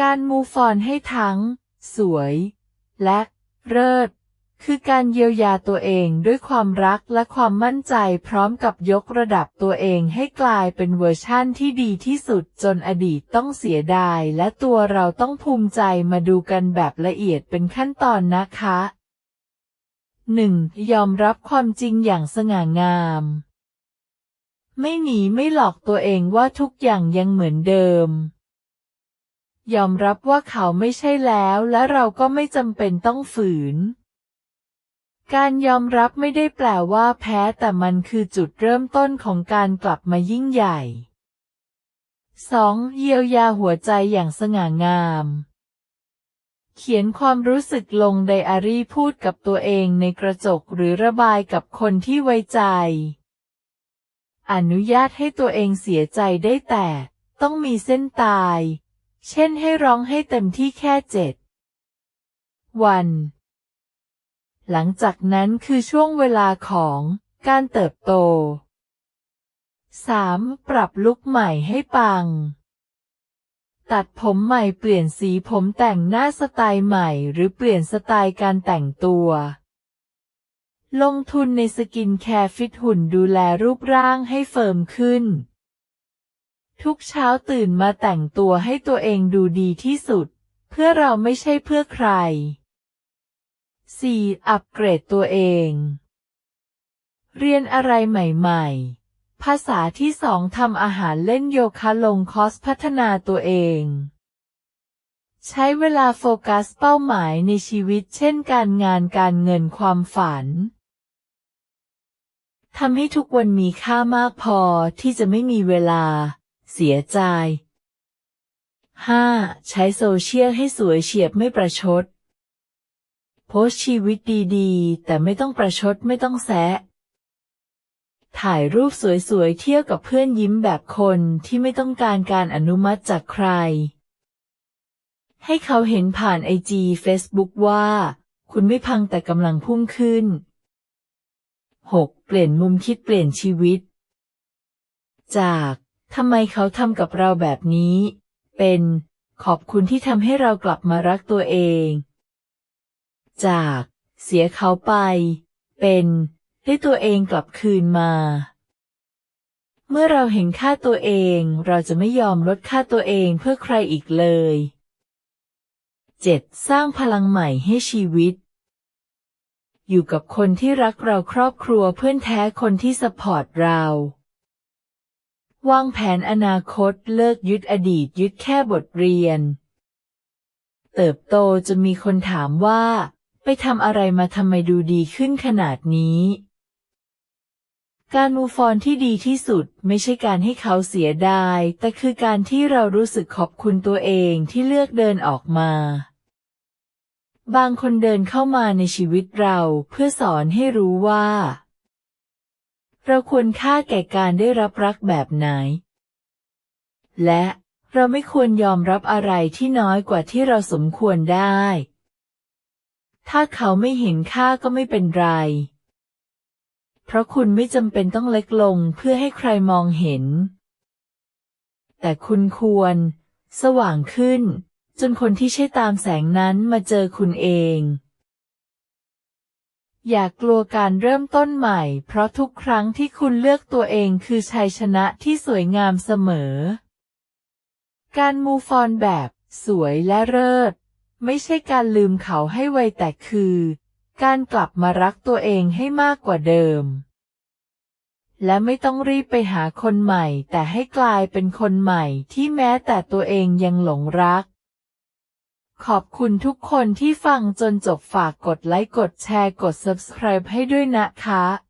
การมูฟอนให้ทั้ง สวย และเลิศคือการเยียวยาตัวเองด้วยความรักและความมั่นใจพร้อมกับยกระดับตัวเองให้กลายเป็นเวอร์ชั่นที่ดีที่สุดจนอดีตต้องเสียดาย และตัวเราต้องภูมิใจมาดูกันแบบละเอียดเป็นขั้นตอนนะคะ 1. ยอมรับความจริงอย่างสง่างาม ไม่หนีไม่หลอกตัวเองว่าทุกอย่างยังเหมือนเดิม ยอมรับว่าเขาไม่ใช่แล้วและเราก็ไม่จำเป็นต้องฝืน การยอมรับไม่ได้แปลว่าแพ้แต่มันคือจุดเริ่มต้นของการกลับมายิ่งใหญ่ 2. เยียวยาหัวใจอย่างสง่างาม เขียนความรู้สึกลงไดอารี่พูดกับตัวเองในกระจกหรือระบายกับคนที่ไว้ใจ อนุญาตให้ตัวเองเสียใจได้แต่ ต้องมีเส้นตาย เช่นให้ร้องให้เต็มที่แค่เจ็ดวัน หลังจากนั้นคือช่วงเวลาของการเติบโต 3. ปรับลุคใหม่ให้ปัง ตัดผมใหม่เปลี่ยนสีผมแต่งหน้าสไตล์ใหม่ หรือเปลี่ยนสไตล์การแต่งตัว ลงทุนในสกินแคร์ฟิตหุ่นดูแลรูปร่างให้เฟิร์มขึ้น ทุกเช้าตื่นมาแต่งตัวให้ตัวเองดูดีที่สุด เพื่อเราไม่ใช่เพื่อใคร 4. อัปเกรดตัวเอง เรียนอะไรใหม่ๆ ภาษาที่สองทำอาหารเล่นโยคะลงคอสพัฒนาตัวเอง ใช้เวลาโฟกัสเป้าหมายในชีวิตเช่นการงานการเงินความฝันทำให้ทุกวันมีค่ามากพอที่จะไม่มีเวลา เสียใจ 5. ใช้โซเชียลให้สวยเฉียบไม่ประชด โพสชีวิตดีๆ แต่ไม่ต้องประชดไม่ต้องแซะ ถ่ายรูปสวยๆ เที่ยวกับเพื่อนยิ้มแบบคนที่ไม่ต้องการการอนุมัติจากใคร ให้เขาเห็นผ่านไอจีเฟซบุ๊กว่า คุณไม่พังแต่กำลังพุ่งขึ้น 6. เปลี่ยนมุมคิดเปลี่ยนชีวิต จาก ทำไมเขาทำกับเราแบบนี้ เป็นขอบคุณที่ทำให้เรากลับมารักตัวเอง จาก เสียเขาไป เป็นได้ตัวเองกลับคืนมา เมื่อเราเห็นค่าตัวเอง เราจะไม่ยอมลดค่าตัวเองเพื่อใครอีกเลย 7. สร้างพลังใหม่ให้ชีวิต อยู่กับคนที่รักเราครอบครัวเพื่อนแท้คนที่สปอร์ตเรา วางแผนอนาคตเลิกยึดอดีตยึดแค่บทเรียน เติบโตจะมีคนถามว่า ไปทำอะไรมาทำไมดูดีขึ้นขนาดนี้ การมูฟอนที่ดีที่สุดไม่ใช่การให้เขาเสียดาย แต่คือการที่เรารู้สึกขอบคุณตัวเองที่เลือกเดินออกมา บางคนเดินเข้ามาในชีวิตเราเพื่อสอนให้รู้ว่า เราควรค่าแก่การได้รับรักแบบไหน และเราไม่ควรยอมรับอะไรที่น้อยกว่าที่เราสมควรได้ ถ้าเขาไม่เห็นค่าก็ไม่เป็นไร เพราะคุณไม่จำเป็นต้องเล็กลงเพื่อให้ใครมองเห็น แต่คุณควร สว่างขึ้น จนคนที่ใช่ตามแสงนั้นมาเจอคุณเอง อย่ากลัวการเริ่มต้นใหม่ เพราะทุกครั้งที่คุณเลือกตัวเองคือชัยชนะที่สวยงามเสมอ การมูฟอนแบบ สวยและเลิศไม่ใช่การลืมเขาให้ไวแต่คือ การกลับมารักตัวเองให้มากกว่าเดิม และไม่ต้องรีบไปหาคนใหม่ แต่ให้กลายเป็นคนใหม่ที่แม้แต่ตัวเองยังหลงรัก ขอบคุณทุกคนที่ฟังจนจบฝากกดไลค์กดแชร์กด subscribe ให้ด้วยนะคะ